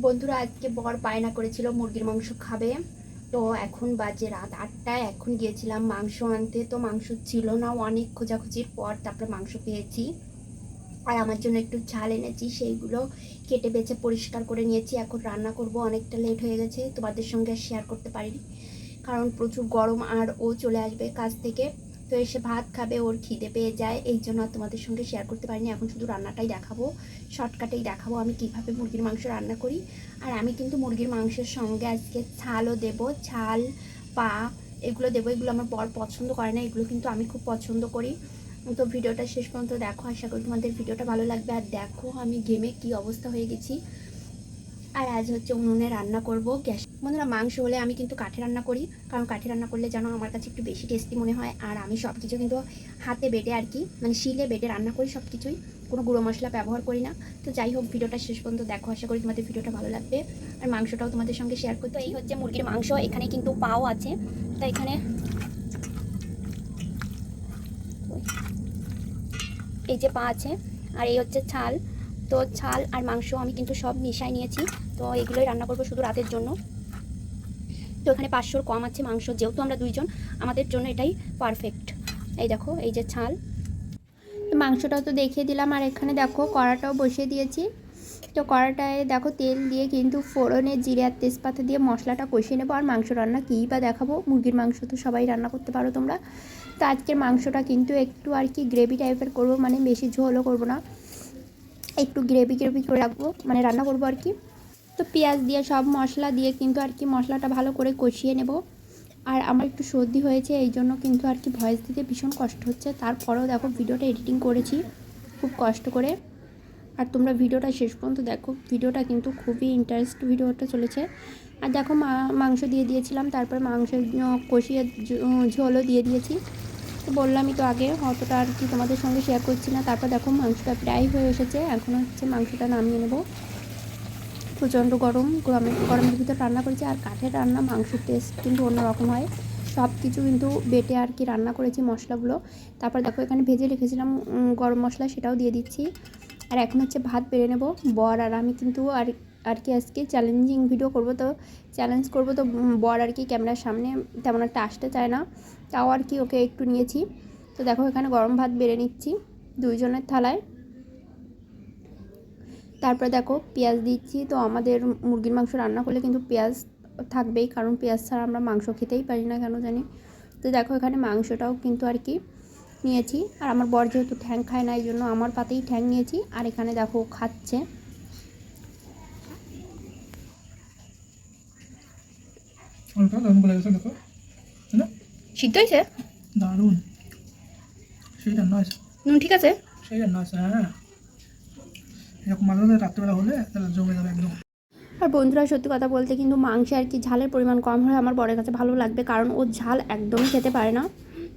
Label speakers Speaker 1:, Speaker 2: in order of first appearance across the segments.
Speaker 1: বন্ধুরা, আজকে বর বায়না করেছিল মুরগির মাংস খাবে। তো এখন বাজে রাত আটটায় এখন গিয়েছিলাম মাংস আনতে। তো মাংস ছিল না, অনেক খোঁজাখুঁজির পর তারপরে মাংস পেয়েছি। আর আমার জন্য একটু ঝাল এনেছি, সেইগুলো কেটে বেছে পরিষ্কার করে নিয়েছি। এখন রান্না করব, অনেকটা লেট হয়ে গেছে। তোমাদের সঙ্গে শেয়ার করতে পারিনি। কারণ প্রচুর গরম আর ও চলে আসবে কাজ থেকে। তো এসে ভাত খাবে, ওর খিদে পেয়ে যায়। এই জন্য তোমাদের সঙ্গে শেয়ার করতে পারিনি। এখন শুধু রান্নাটাই দেখাবো শর্টকাটেই দেখাবো। আমি কীভাবে মুরগির মাংস রান্না করি। আর আমি কিন্তু মুরগির মাংসের সঙ্গে আজকে ছালও দেবো। ছাল, পা, এগুলো দেবো। এগুলো আমার বর পছন্দ করে না। এগুলো কিন্তু আমি খুব পছন্দ করি। তো ভিডিওটা শেষ পর্যন্ত দেখো। আশা করি তোমাদের ভিডিওটা ভালো লাগবে। আর দেখো আমি গেমে কি অবস্থা হয়ে গেছি। আর আজ হচ্ছে উনুনে রান্না করব গ্যাস। বন্ধুরা, মাংস হলে আমি কিন্তু কাঠে রান্না করি, কারণ কাঠে রান্না করলে যেন আমার কাছে একটু বেশি টেস্টি মনে হয়। আর আমি সব কিছু কিন্তু হাতে বেটে আর কি মানে শিলে বেটে রান্না করি সব কিছুই কোনো গুঁড়ো মশলা ব্যবহার করি না। তো যাই হোক, ভিডিওটা শেষ পর্যন্ত দেখো, আশা করি তোমাদের ভিডিওটা ভালো লাগবে। আর মাংসটাও তোমাদের সঙ্গে শেয়ার করতে এই হচ্ছে মুরগির মাংস, এখানে কিন্তু পাও আছে। তো এখানে এই যে পা আছে, আর এই হচ্ছে ছাল। তো ছাল আর মাংস আমি কিন্তু সব মিশাই নিয়েছি। তো এগুলোই রান্না করব শুধু রাতের জন্য। তো এখানে পাঁচশোর কম আছে মাংস, যেহেতু আমরা দুইজন, আমাদের জন্য এটাই পারফেক্ট এই দেখো, এই যে ছাল মাংসটাও তো দেখিয়ে দিলাম, আর এখানে দেখো কড়াটাও বসিয়ে দিয়েছি। তো কড়াটায় দেখো তেল দিয়ে কিন্তু ফোড়নে জিরে আর তেজপাতা দিয়ে মশলাটা কষিয়ে নেব, আর মাংস রান্না কী বা দেখাবো? মুরগির মাংস তো সবাই রান্না করতে পারো তোমরা। তো আজকের মাংসটা কিন্তু একটু আর কি গ্রেভি টাইপের করব মানে বেশি ঝোলও করব না। একটু গ্রেভি গ্রেভি করে রাখব মানে রান্না করব আর কি। তো পেঁয়াজ দিয়ে, সব মশলা দিয়ে কিন্তু আর কি মশলাটা ভালো করে কষিয়ে নেব। আর আমার একটু সর্দি হয়েছে, এই জন্য কিন্তু আর কি ভয়েস দিতে ভীষণ কষ্ট হচ্ছে। তারপরেও দেখো ভিডিওটা এডিটিং করেছি, খুব কষ্ট করে। আর তোমরা ভিডিওটা শেষ পর্যন্ত দেখো, ভিডিওটা কিন্তু খুবই ইন্টারেস্ট ভিডিওটা চলেছে। আর দেখো মাংস দিয়ে দিয়েছিলাম, তারপরে মাংস, কষিয়ে ঝোলও দিয়ে দিয়েছি। তো বললামই তো আগে, অতটা আর কি তোমাদের সঙ্গে শেয়ার করছি না। তারপর দেখো মাংসটা প্রায় হয়ে এসেছে, এখন হচ্ছে মাংসটা নামিয়ে নেব। প্রচণ্ড গরম, গরমের গরমের ভিতর রান্না করেছি, আর কাঠের রান্না মাংসের টেস্ট কিন্তু অন্যরকম হয়। সব কিছু কিন্তু বেটে আর কি রান্না করেছি মশলাগুলো। তারপর দেখো এখানে ভেজে রেখেছিলাম গরম মশলা সেটাও দিয়ে দিচ্ছি। আর এখন হচ্ছে ভাত বেড়ে নেব, বর আর আমি কিন্তু আর আর কি আজকে চ্যালেঞ্জিং ভিডিও করব, তো চ্যালেঞ্জ করব তো বর আর কি ক্যামেরার সামনে তেমন একটা আসতে চায় না। তাও আর কি ওকে একটু নিয়েছি। তো দেখো এখানে গরম ভাত বেড়ে নিচ্ছি দুইজনের থালায়। তারপরে দেখো পেঁয়াজ দিচ্ছি, তো আমাদের মুরগির মাংস রান্না করলে কিন্তু পেঁয়াজ থাকবেই, কারণ পেঁয়াজ ছাড়া আমরা মাংস খেতেই পারি না কেন জানি। তো দেখো এখানে মাংসটাও কিন্তু আর কি নিয়েছি। আর আমার বর যেহেতু ঠ্যাং খায় না, এই জন্য আমার পাতেই ঠ্যাং নিয়েছি। আর এখানে দেখো খাচ্ছে।
Speaker 2: করে গেছে দেখো। না?
Speaker 1: সিদ্ধ হয়েছে?
Speaker 2: দারুণ। সেই রান্না আছে
Speaker 1: নুন ঠিক আছে?
Speaker 2: সেই রান্না আছে হ্যাঁ। এরকম মাঝে রাত্রেবেলা হলে তাহলে জমে যাবে একদম।
Speaker 1: আর বন্ধুরা সত্যি কথা বলতে কিন্তু মাংসে আর কি ঝালের পরিমাণ কম হলে আমার বরের কাছে ভালো লাগবে কারণ ও ঝাল একদমই খেতে পারে না।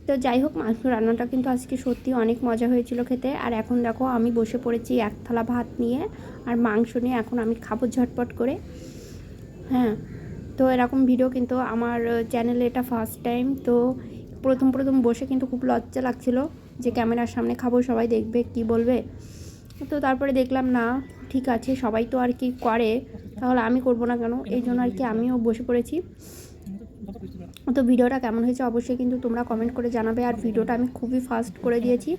Speaker 1: তো যাই হোক মাংস রান্নাটা কিন্তু আজকে সত্যি অনেক মজা হয়েছিল খেতে। আর এখন দেখো আমি বসে পড়েছি এক থালা ভাত নিয়ে আর মাংস নিয়ে এখন আমি খাব ঝটপট করে। হ্যাঁ তো এরকম ভিডিও কিন্তু আমার চ্যানেলে এটা ফার্স্ট টাইম তো প্রথম প্রথম বসে কিন্তু খুব লজ্জা লাগছিল যে ক্যামেরার সামনে খাব, সবাই দেখবে, কি বলবে? তো তারপরে দেখলাম, না, ঠিক আছে, সবাই তো আর কি করে, তাহলে আমি করব না কেন? এই জন্য আর কি আমিও বসে পড়েছি। তো ভিডিওটা কেমন হয়েছে অবশ্যই কিন্তু তোমরা কমেন্ট করে জানাবে, আর ভিডিওটা আমি খুবই ফাস্ট করে দিয়েছি।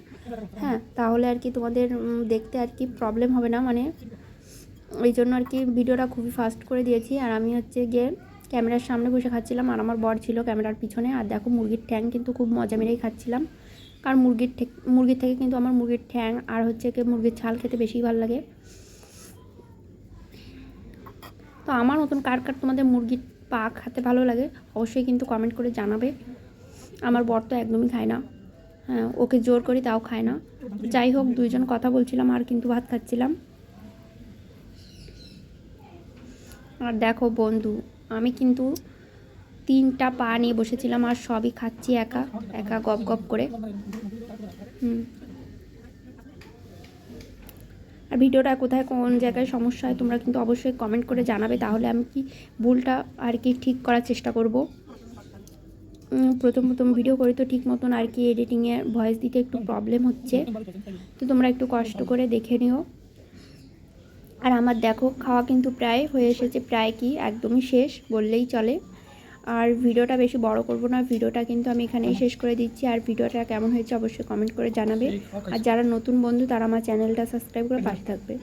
Speaker 1: হ্যাঁ তাহলে আর কি তোমাদের দেখতে আর কি প্রবলেম হবে না মানে? ওই জন্য আর কি ভিডিওটা খুবই ফাস্ট করে দিয়েছি, আর আমি হচ্ছে গিয়ে ক্যামেরার সামনে বসে খাচ্ছিলাম আর আমার বর ছিল ক্যামেরার পিছনে। আর দেখো মুরগির ঠ্যাং কিন্তু খুব মজা মেরেই খাচ্ছিলাম। কারণ মুরগির মুরগির থেকে কিন্তু আমার মুরগির ঠ্যাং আর হচ্ছে কি মুরগির ছাল খেতে বেশি ভালো লাগে। তো আমার মতন কার কার তোমাদের মুরগির পা খেতে ভালো লাগে অবশ্যই কিন্তু কমেন্ট করে জানাবে। আমার বর তো একদমই খায় না। হ্যাঁ ওকে জোর করি তাও খায় না। যাই হোক, দুইজন কথা বলছিলাম আর কিন্তু ভাত খাচ্ছিলাম। আর দেখো বন্ধু আমি কিন্তু তিনটা পা নিয়ে বসেছিলাম আর সবই খাচ্ছি একা একা গপ গপ করে। হুম। আর ভিডিওটা কোথায়, কোন জায়গায় সমস্যা হয় তোমরা কিন্তু অবশ্যই কমেন্ট করে জানাবে, তাহলে আমি কি ভুলটা আর কি ঠিক করার চেষ্টা করব। প্রথম প্রথম ভিডিও করি তো ঠিক মতন আর কি এডিটিংয়ে ভয়েস দিতে একটু প্রবলেম হচ্ছে। তো তোমরা একটু কষ্ট করে দেখে নিও। আর আমার দেখো খাওয়া কিন্তু প্রায় হয়ে এসেছে প্রায় কি একদমই শেষ বললেই চলে। আর ভিডিওটা বেশি বড় করব না ভিডিওটা কিন্তু আমি এখানেই শেষ করে দিচ্ছি। আর ভিডিওটা কেমন হয়েছে অবশ্যই কমেন্ট করে জানাবে। আর যারা নতুন বন্ধু তারা আমার চ্যানেলটা সাবস্ক্রাইব করে পাশে থাকবে।